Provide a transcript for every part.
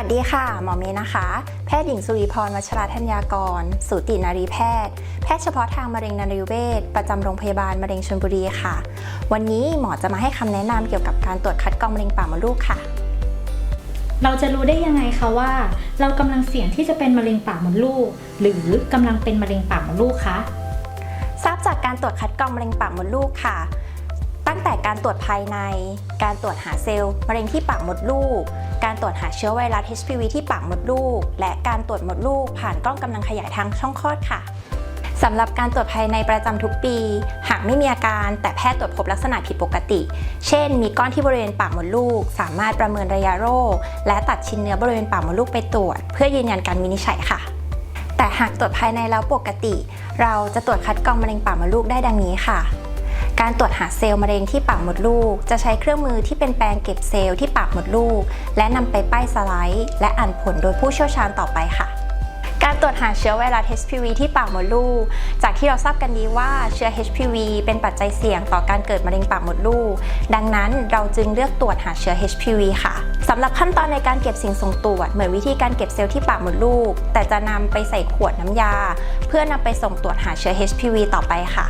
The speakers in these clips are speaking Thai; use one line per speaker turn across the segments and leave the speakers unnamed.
วัสดีค่ะ หมอเมย์นะคะ แพทย์หญิงสุริพรวัชราธัญญากร สูตินารีแพทย์ แพทย์เฉพาะทางมะเร็งนรีเวชประจำโรงพยาบาลมะเร็งชลบุรีค่ะ วันนี้หมอจะมาให้คำแนะนำเกี่ยวกับการตรวจคัดกรองมะเร็งปากมดลูกค่ะ
เราจะรู้ได้ยังไงคะว่า เรากำลังเสี่ยงที่จะเป็นมะเร็งปากมดลูก หรือกำลังเป็นมะเร็งปากมดลูกคะ
ทราบจากการตรวจคัดกรองมะเร็งปากมดลูกค่ะตั้ง แต่การตรวจภายใน การตรวจหาเซลล์มะเร็งที่ปากมดลูก การตรวจหาเชื้อไวรัส HPV ที่ปากมดลูก และการตรวจมดลูก ผ่านกล้องกำลังขยายทางช่องคลอดค่ะสำหรับการตรวจภายในประจำทุกปี หากไม่มีอาการแต่แพทย์ตรวจพบลักษณะผิดปกติ เช่น มีก้อนที่บริเวณปากมดลูก สามารถประเมินระยะโรค และตัดชิ้นเนื้อบริเวณปากมดลูกไปตรวจ เพื่อยืนยันการวินิจฉัยค่ะ แต่หากตรวจภายในแล้วปกติ เราจะตรวจคัดกรองมะเร็งปากมดลูกได้ดังนี้ค่ะ การตรวจหาเซลล์มะเร็งที่ปากมดลูก จะใช้เครื่องมือที่เป็นแปรงเก็บเซลล์ที่ปากมดลูก และนำไปป้ายสไลด์ และอ่านผลโดยผู้เชี่ยวชาญต่อไปค่ะการตรวจหาเชื้อไวรัส HPV ที่ปากมดลูก จากที่เราทราบกันดีว่าเชื้อ HPV เป็นปัจจัยเสี่ยงต่อการเกิดมะเร็งปากมดลูก ดังนั้นเราจึงเลือกตรวจหาเชื้อ HPV ค่ะสำหรับขั้นตอนในการเก็บสิ่งส่งตรวจ เหมือนวิธีการเก็บเซลล์ที่ปากมดลูก แต่จะนำไปใส่ขวดน้ำยา เพื่อนำไปส่งตรวจหาเชื้อ HPV ต่อไปค่ะ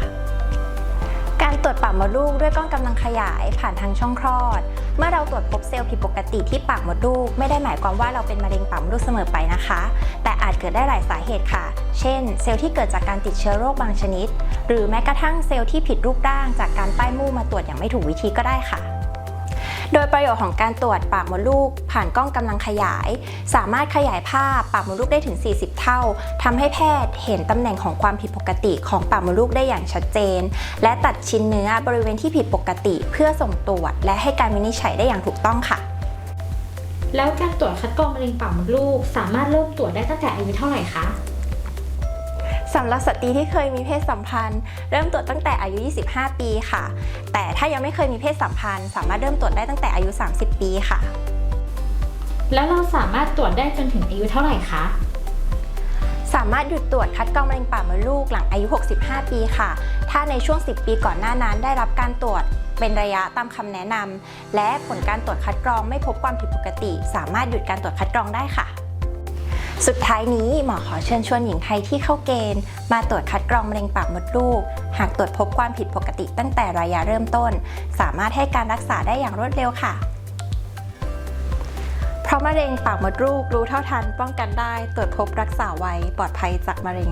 ตรวจปากมดลูกด้วยกล้องกำลังขยายผ่านทางช่องคลอด เมื่อเราตรวจพบเซลล์ผิดปกติที่ปากมดลูก ไม่ได้หมายความว่าเราเป็นมะเร็งปากมดลูกเสมอไปนะคะ แต่อาจเกิดได้หลายสาเหตุค่ะ เช่น เซลล์ที่เกิดจากการติดเชื้อโรคบางชนิด หรือแม้กระทั่งเซลล์ที่ผิดรูปร่าง จากการป้ายมู่มาตรวจอย่างไม่ถูกวิธีก็ได้ค่ะ โดยประโยชน์ของการตรวจปากมดลูก ผ่านกล้องกำลังขยาย สามารถขยายภาพปากมดลูกได้ถึง 40 เท่าทำให้แพทย์เห็นตำแหน่งของความผิดปกติของปากมดลูกได้อย่างชัดเจน และตัดชิ้นเนื้อบริเวณที่ผิดปกติ เพื่อส่งตรวจ และให้การวินิจฉัยได้อย่างถูกต้องค่ะ
แล้วการตรวจคัดกรองมะเร็งปากมดลูก สามารถเริ่มตรวจได้ตั้งแต่อายุเท่าไหร่คะ
สำหรับสตรีที่เคยมีเพศสัมพันธ์ เริ่มตรวจตั้งแต่อายุ 25 ปีค่ะ แต่ถ้ายังไม่เคยมีเพศสัมพันธ์ สามารถเริ่มตรวจได้ตั้งแต่อายุ 30 ปีค่ะ
แล้วเราสามารถตรวจได้จนถึงอายุเท่าไหร่คะ
สามารถหยุดตรวจคัดกรองมะเร็งปากมดลูกหลังอายุ 65 ปีค่ะ ถ้าในช่วง 10 ปีก่อนหน้านั้นได้รับการตรวจเป็นระยะตามคำแนะนำและผลการตรวจคัดกรองไม่พบความผิดปกติ สามารถหยุดการตรวจคัดกรองได้ค่ะ สุดท้ายนี้หมอขอเชิญชวนหญิงไทยที่เข้าเกณฑ์ มาตรวจคัดกรองมะเร็งปากมดลูก หากตรวจพบความผิดปกติตั้งแต่ระยะเริ่มต้น สามารถให้การรักษาได้อย่างรวดเร็วค่ะ เพราะมะเร็งปากมดลูกรู้เท่าทันป้องกันได้ตรวจพบรักษาไวปลอดภัยจากมะเร็ง